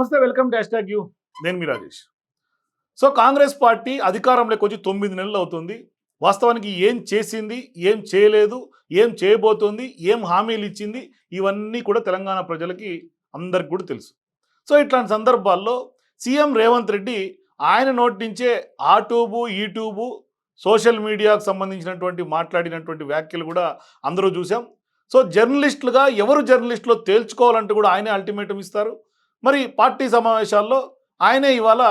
నమస్తే welcome to tag you. నేను మీ రాజేష్. సో కాంగ్రెస్ పార్టీ అధికారంలోకి వచ్చి తొమ్మిది నెలలు అవుతుంది. వాస్తవానికి ఏం చేసింది ఏం చేయలేదు ఏం చేయబోతోంది ఏం హామీలు ఇచ్చింది ఇవన్నీ కూడా తెలంగాణ ప్రజలకి అందరికి కూడా తెలుసు. సో ఇట్లాంటి సందర్భాల్లో సీఎం రేవంత్ రెడ్డి ఆయన నోటి నుంచే ఆ ట్యూబు ఈ ట్యూబు సోషల్ మీడియాకు సంబంధించినటువంటి మాట్లాడినటువంటి వ్యాఖ్యలు కూడా అందరూ చూసాం సో జర్నలిస్టులుగా ఎవరు జర్నలిస్టులో తేల్చుకోవాలంటే కూడా ఆయనే అల్టిమేటం ఇస్తారు. మరి పార్టీ సమావేశాల్లో ఆయనే ఇవాళ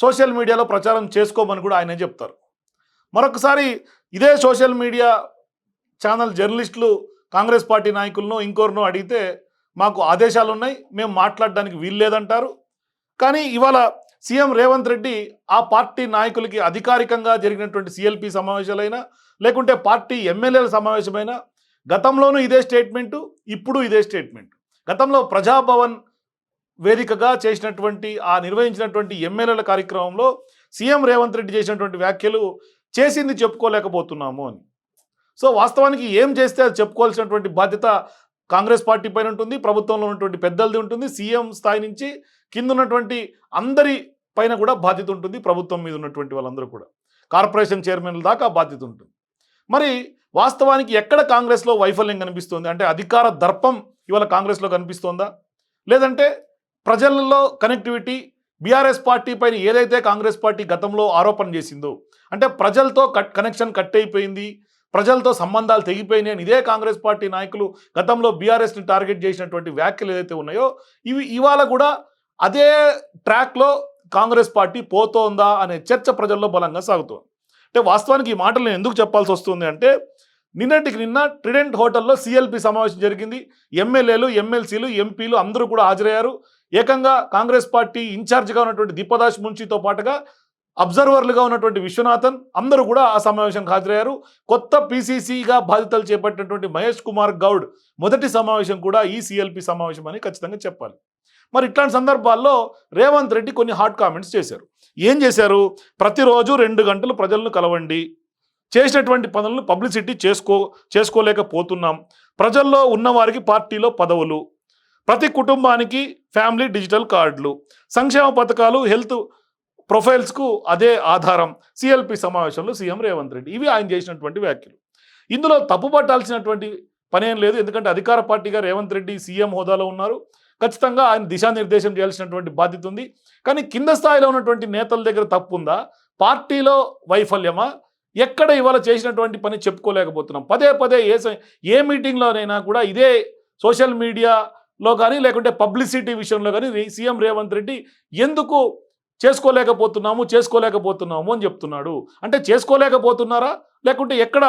సోషల్ మీడియాలో ప్రచారం చేసుకోమని కూడా ఆయనే చెప్తారు. మరొకసారి ఇదే సోషల్ మీడియా ఛానల్ జర్నలిస్టులు కాంగ్రెస్ పార్టీ నాయకులను ఇంకోరినో అడిగితే మాకు ఆదేశాలు ఉన్నాయి మేము మాట్లాడడానికి వీల్లేదంటారు కానీ ఇవాళ సీఎం రేవంత్ రెడ్డి ఆ పార్టీ నాయకులకి అధికారికంగా జరిగినటువంటి సిఎల్పి సమావేశాలైనా లేకుంటే పార్టీ ఎమ్మెల్యేల సమావేశమైనా గతంలోనూ ఇదే స్టేట్మెంటు ఇప్పుడు ఇదే స్టేట్మెంట్. గతంలో ప్రజాభవన్ వేదికగా చేసినటువంటి ఆ నిర్వహించినటువంటి ఎమ్మెల్యేల కార్యక్రమంలో సీఎం రేవంత్ రెడ్డి చేసినటువంటి వ్యాఖ్యలు చేసింది చెప్పుకోలేకపోతున్నాము అని. సో వాస్తవానికి ఏం చేస్తే అది చెప్పుకోవాల్సినటువంటి బాధ్యత కాంగ్రెస్ పార్టీ పైన ఉంటుంది ప్రభుత్వంలో ఉన్నటువంటి పెద్దలది ఉంటుంది సీఎం స్థాయి నుంచి కింద ఉన్నటువంటి అందరి పైన కూడా బాధ్యత ఉంటుంది ప్రభుత్వం మీద ఉన్నటువంటి వాళ్ళందరూ కూడా. కార్పొరేషన్ చైర్మన్ల దాకా బాధ్యత ఉంటుంది. మరి వాస్తవానికి ఎక్కడ కాంగ్రెస్లో వైఫల్యం కనిపిస్తుంది? అంటే అధికార దర్పం ఇవాళ కాంగ్రెస్లో కనిపిస్తోందా? లేదంటే ప్రజలలో కనెక్టివిటీ బీఆర్ఎస్ పార్టీ పైన ఏదైతే కాంగ్రెస్ పార్టీ గతంలో ఆరోపణ చేసిందో అంటే ప్రజలతో కట్ కనెక్షన్ కట్ అయిపోయింది ప్రజలతో సంబంధాలు తెగిపోయినాయని అని ఇదే కాంగ్రెస్ పార్టీ నాయకులు గతంలో బీఆర్ఎస్ని టార్గెట్ చేసినటువంటి వ్యాఖ్యలు ఏదైతే ఉన్నాయో ఇవి ఇవాళ కూడా అదే ట్రాక్లో కాంగ్రెస్ పార్టీ పోతోందా అనే చర్చ ప్రజల్లో బలంగా సాగుతోంది. అంటే వాస్తవానికి ఈ మాటలు నేను ఎందుకు చెప్పాల్సి వస్తుంది అంటే నిన్నటికి నిన్న ట్రిడెంట్ హోటల్లో సిఎల్పి సమావేశం జరిగింది. ఎమ్మెల్యేలు ఎమ్మెల్సీలు ఎంపీలు అందరూ కూడా హాజరయ్యారు. ఏకంగా కాంగ్రెస్ పార్టీ ఇన్ఛార్జిగా ఉన్నటువంటి దీపదాస్ మున్షితో పాటుగా అబ్జర్వర్లుగా ఉన్నటువంటి విశ్వనాథన్ అందరూ కూడా ఆ సమావేశానికి హాజరయ్యారు. కొత్త పీసీసీగా బాధ్యతలు చేపట్టినటువంటి మహేష్ కుమార్ గౌడ్ మొదటి సమావేశం కూడా ఈ సిఎల్పి సమావేశం అని ఖచ్చితంగా చెప్పాలి. మరి ఇట్లాంటి సందర్భాల్లో రేవంత్ రెడ్డి కొన్ని హాట్ కామెంట్స్ చేశారు. ఏం చేశారు? ప్రతిరోజు రెండు గంటలు ప్రజలను కలవండి. చేసినటువంటి పనులను పబ్లిసిటీ చేసుకో చేసుకోలేకపోతున్నాం. ప్రజల్లో ఉన్నవారికి పార్టీలో పదవులు ప్రతి కుటుంబానికి ఫ్యామిలీ డిజిటల్ కార్డులు సంక్షేమ పథకాలు హెల్త్ ప్రొఫైల్స్కు అదే ఆధారం. సిఎల్పి సమావేశంలో సీఎం రేవంత్ రెడ్డి. ఇవి ఆయన చేసినటువంటి వ్యాఖ్యలు. ఇందులో తప్పు పట్టాల్సినటువంటి పని ఏం లేదు. ఎందుకంటే అధికార పార్టీగా రేవంత్ రెడ్డి సీఎం హోదాలో ఉన్నారు. ఖచ్చితంగా ఆయన దిశానిర్దేశం చేయాల్సినటువంటి బాధ్యత ఉంది. కానీ కింద స్థాయిలో ఉన్నటువంటి నేతల దగ్గర తప్పు ఉందా పార్టీలో వైఫల్యమా? ఎక్కడ ఇవాళ చేసినటువంటి పని చెప్పుకోలేకపోతున్నాం. పదే పదే ఏ ఏ మీటింగ్లోనైనా కూడా ఇదే సోషల్ మీడియాలో కానీ లేకుంటే పబ్లిసిటీ విషయంలో కానీ సీఎం రేవంత్ రెడ్డి ఎందుకు చేసుకోలేకపోతున్నాము చేసుకోలేకపోతున్నాము అని చెప్తున్నాడు. అంటే చేసుకోలేకపోతున్నారా? లేకుంటే ఎక్కడ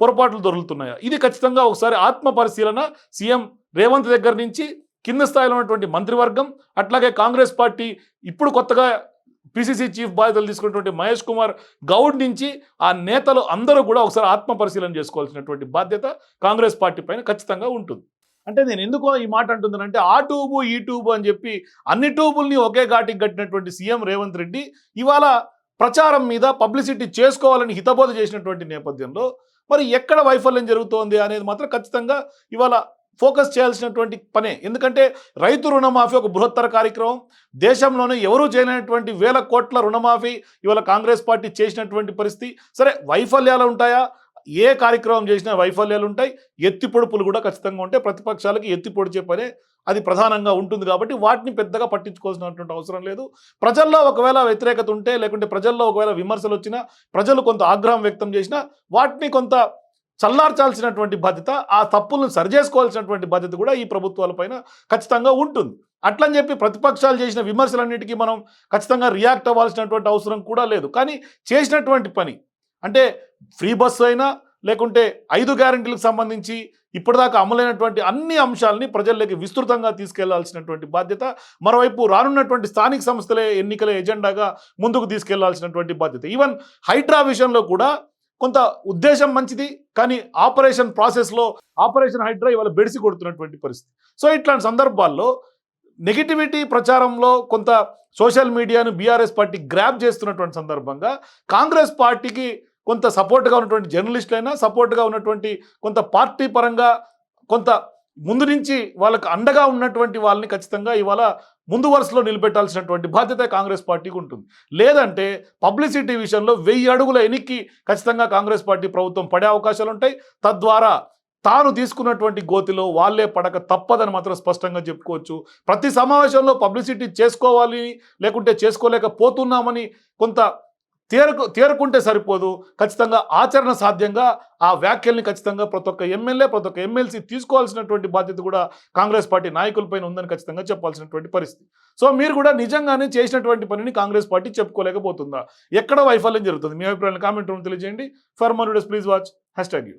పొరపాట్లు దొరుకుతున్నాయా? ఇది ఖచ్చితంగా ఒకసారి ఆత్మ పరిశీలన సీఎం రేవంత్ దగ్గర నుంచి కింద స్థాయిలో ఉన్నటువంటి మంత్రివర్గం అట్లాగే కాంగ్రెస్ పార్టీ ఇప్పుడు కొత్తగా పిసిసి చీఫ్ బాధ్యతలు తీసుకున్నటువంటి మహేష్ కుమార్ గౌడ్ నుంచి ఆ నేతలు అందరూ కూడా ఒకసారి ఆత్మ పరిశీలన చేసుకోవాల్సినటువంటి బాధ్యత కాంగ్రెస్ పార్టీ పైన ఖచ్చితంగా ఉంటుంది. అంటే నేను ఎందుకు ఈ మాట అంటుందనంటే ఆ ట్యూబు ఈ ట్యూబు అని చెప్పి అన్ని ట్యూబుల్ని ఒకే ఘాటికి కట్టినటువంటి సీఎం రేవంత్ రెడ్డి ఇవాళ ప్రచారం మీద పబ్లిసిటీ చేసుకోవాలని హితబోధ చేసినటువంటి నేపథ్యంలో మరి ఎక్కడ వైఫల్యం జరుగుతోంది అనేది మాత్రం ఖచ్చితంగా ఇవాళ ఫోకస్ చేయాల్సినటువంటి పనే. ఎందుకంటే రైతు రుణమాఫీ ఒక బృహత్తర కార్యక్రమం. దేశంలోనే ఎవరూ చేయలేనటువంటి వేల కోట్ల రుణమాఫీ ఇవాళ కాంగ్రెస్ పార్టీ చేసినటువంటి పరిస్థితి. సరే వైఫల్యాలు ఉంటాయా? ఏ కార్యక్రమం చేసినా వైఫల్యాలు ఉంటాయి. ఎత్తి పొడుపులు కూడా ఖచ్చితంగా ఉంటాయి. ప్రతిపక్షాలకి ఎత్తి పొడిచే పనే అది ప్రధానంగా ఉంటుంది కాబట్టి వాటిని పెద్దగా పట్టించుకోవాల్సినటువంటి అవసరం లేదు. ప్రజల్లో ఒకవేళ వ్యతిరేకత ఉంటే లేకుంటే ప్రజల్లో ఒకవేళ విమర్శలు వచ్చినా ప్రజలు కొంత ఆగ్రహం వ్యక్తం చేసినా వాటిని కొంత చల్లార్చాల్సినటువంటి బాధ్యత ఆ తప్పులను సరిచేసుకోవాల్సినటువంటి బాధ్యత కూడా ఈ ప్రభుత్వాలపైన ఖచ్చితంగా ఉంటుంది. అట్లని చెప్పి ప్రతిపక్షాలు చేసిన విమర్శలన్నిటికీ మనం ఖచ్చితంగా రియాక్ట్ అవ్వాల్సినటువంటి అవసరం కూడా లేదు. కానీ చేసినటువంటి పని అంటే ఫ్రీ బస్సు అయినా లేకుంటే ఐదు గ్యారంటీలకు సంబంధించి ఇప్పటిదాకా అమలైనటువంటి అన్ని అంశాలని ప్రజల్లోకి విస్తృతంగా తీసుకెళ్ళాల్సినటువంటి బాధ్యత మరోవైపు రానున్నటువంటి స్థానిక సంస్థలే ఎన్నికల ఎజెండాగా ముందుకు తీసుకెళ్ళాల్సినటువంటి బాధ్యత. ఈవెన్ హైడ్రా విషయంలో కూడా కొంత ఉద్దేశం మంచిది కానీ ఆపరేషన్ ప్రాసెస్లో ఆపరేషన్ హైడ్రా ఇవాళ బెడిసి కొడుతున్నటువంటి పరిస్థితి. సో ఇట్లాంటి సందర్భాల్లో నెగిటివిటీ ప్రచారంలో కొంత సోషల్ మీడియాను బీఆర్ఎస్ పార్టీ గ్రాప్ చేస్తున్నటువంటి సందర్భంగా కాంగ్రెస్ పార్టీకి కొంత సపోర్ట్గా ఉన్నటువంటి జర్నలిస్టులైనా సపోర్ట్గా ఉన్నటువంటి కొంత పార్టీ పరంగా కొంత ముందు నుంచి వాళ్ళకి అండగా ఉన్నటువంటి వాళ్ళని ఖచ్చితంగా ఇవాళ ముందు వరుసలో నిలబెట్టాల్సినటువంటి బాధ్యత కాంగ్రెస్ పార్టీకి ఉంటుంది. లేదంటే పబ్లిసిటీ విషయంలో వెయ్యి అడుగుల ఎనిక్కి ఖచ్చితంగా కాంగ్రెస్ పార్టీ ప్రభుత్వం పడే అవకాశాలు ఉంటాయి. తద్వారా తాను తీసుకున్నటువంటి గోతిలో వాళ్ళే పడక తప్పదని మాత్రం స్పష్టంగా చెప్పుకోవచ్చు. ప్రతి సమావేశంలో పబ్లిసిటీ చేసుకోవాలి లేకుంటే చేసుకోలేకపోతున్నామని కొంత తేరకు తేరుకుంటే సరిపోదు. ఖచ్చితంగా ఆచరణ సాధ్యంగా ఆ వ్యాఖ్యల్ని ఖచ్చితంగా ప్రతి ఒక్క ఎమ్మెల్యే ప్రతి ఒక్క ఎమ్మెల్సీ తీసుకోవాల్సినటువంటి బాధ్యత కూడా కాంగ్రెస్ పార్టీ నాయకులపైన ఉందని ఖచ్చితంగా చెప్పాల్సినటువంటి పరిస్థితి. సో మీరు కూడా నిజంగానే చేసినటువంటి పనిని కాంగ్రెస్ పార్టీ చెప్పుకోలేకపోతుందా? ఎక్కడ వైఫల్యం జరుగుతుంది? మీ అభిప్రాయాన్ని కామెంట్ రూమ్ తెలియజేయండి. For more videos please watch. Hashtag U.